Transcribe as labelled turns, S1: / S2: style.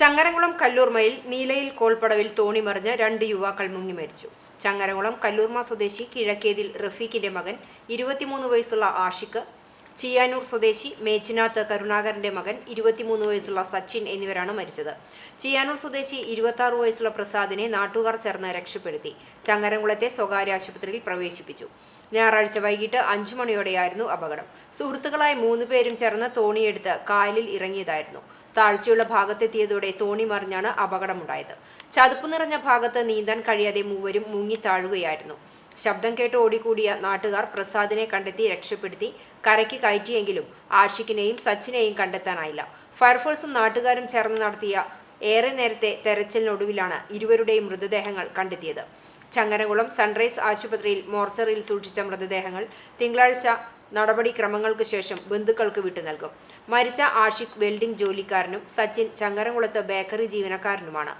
S1: ചങ്ങരംകുളം കല്ലൂർമയിൽ നീലയിൽ കോൾപ്പടവിൽ തോണി മറിഞ്ഞ് രണ്ട് യുവാക്കൾ മുങ്ങി മരിച്ചു. ചങ്ങരംകുളം കല്ലൂർമ സ്വദേശി കിഴക്കേതിൽ റഫീഖിന്റെ മകൻ ഇരുപത്തിമൂന്ന് വയസ്സുള്ള ആഷിഖ് ചിയാനൂർ സ്വദേശി മേച്ചിനാത്ത് കരുണാകരന്റെ മകൻ ഇരുപത്തിമൂന്ന് വയസ്സുള്ള സച്ചിൻ എന്നിവരാണ് മരിച്ചത്. ചിയാനൂർ സ്വദേശി ഇരുപത്തി വയസ്സുള്ള പ്രസാദിനെ നാട്ടുകാർ ചേർന്ന് രക്ഷപ്പെടുത്തി. ചങ്ങരംകുളത്തെ സ്വകാര്യ ആശുപത്രിയിൽ പ്രവേശിപ്പിച്ചു. ഞായറാഴ്ച വൈകിട്ട് അഞ്ചു മണിയോടെയായിരുന്നു അപകടം. സുഹൃത്തുക്കളായ മൂന്ന് പേരും ചേർന്ന് തോണിയെടുത്ത് കായലിൽ ഇറങ്ങിയതായിരുന്നു. താഴ്ചയുള്ള ഭാഗത്തെത്തിയതോടെ തോണി മറിഞ്ഞാണ് അപകടമുണ്ടായത്. ചതുപ്പ് നിറഞ്ഞ ഭാഗത്ത് നീന്താൻ കഴിയാതെ മൂവരും മുങ്ങി താഴുകയായിരുന്നു. ശബ്ദം കേട്ട് ഓടിക്കൂടിയ നാട്ടുകാർ പ്രസാദിനെ കണ്ടെത്തി രക്ഷപ്പെടുത്തി കരയ്ക്ക് കയറ്റിയെങ്കിലും ആഷിഖിനെയും സച്ചിനെയും കണ്ടെത്താനായില്ല. ഫയർഫോഴ്സും നാട്ടുകാരും ചേർന്ന് നടത്തിയ ഏറെ നേരത്തെ തെരച്ചിലിനൊടുവിലാണ് ഇരുവരുടെയും മൃതദേഹങ്ങൾ കണ്ടെത്തിയത്. ചങ്ങരകുളം സൺറൈസ് ആശുപത്രിയിൽ മോർച്ചറിയിൽ സൂക്ഷിച്ച മൃതദേഹങ്ങൾ തിങ്കളാഴ്ച നടപടിക്രമങ്ങൾക്ക് ശേഷം ബന്ധുക്കൾക്ക് വിട്ടു നൽകും. മരിച്ച ആഷിഖ് വെൽഡിംഗ് ജോലിക്കാരനും സച്ചിൻ ചങ്ങരംകുളത്ത് ബേക്കറി ജീവനക്കാരനുമാണ്.